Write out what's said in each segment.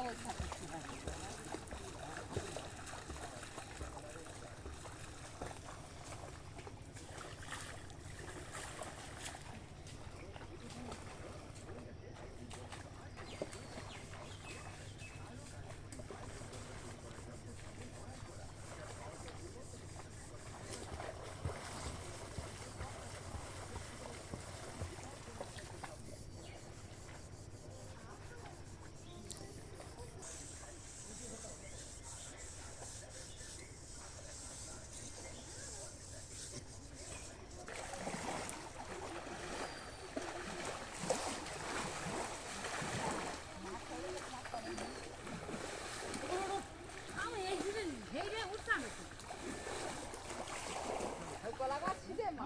сталося.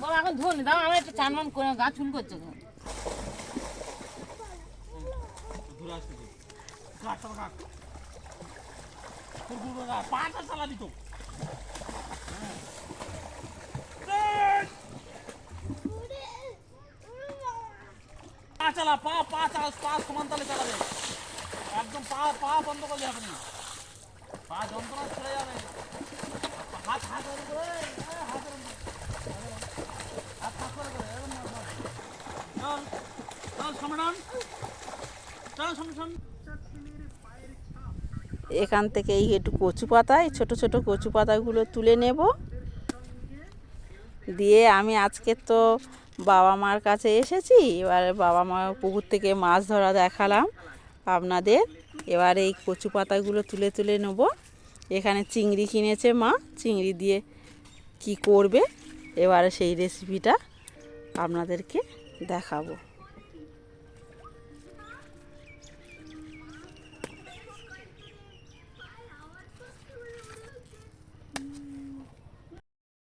বাবা এখন ধরুন দাও আমার একটু চান মান করে গা চুল করছে আসতে দে। কাট তোর পাটা চালা দিত। পা চালা পা পা চালা পা সমান তালে চালাবে। একদম পা পা বন্ধ করলে হবে না। পা যন্ত্রণা ছেড়ে যাবে। এখান থেকে এই একটু কচু পাতায় ছোটো ছোটো কচু পাতাগুলো তুলে নেব। দিয়ে আমি আজকে তো বাবা মার কাছে এসেছি, এবার বাবা মা পুকুর থেকে মাছ ধরা দেখালাম আপনাদের। এবার এই কচু পাতাগুলো তুলে তুলে নেব। এখানে চিংড়ি কিনেছে মা চিংড়ি দিয়ে কি করবে? এবারে সেই রেসিপিটা আপনাদেরকে দেখাবো।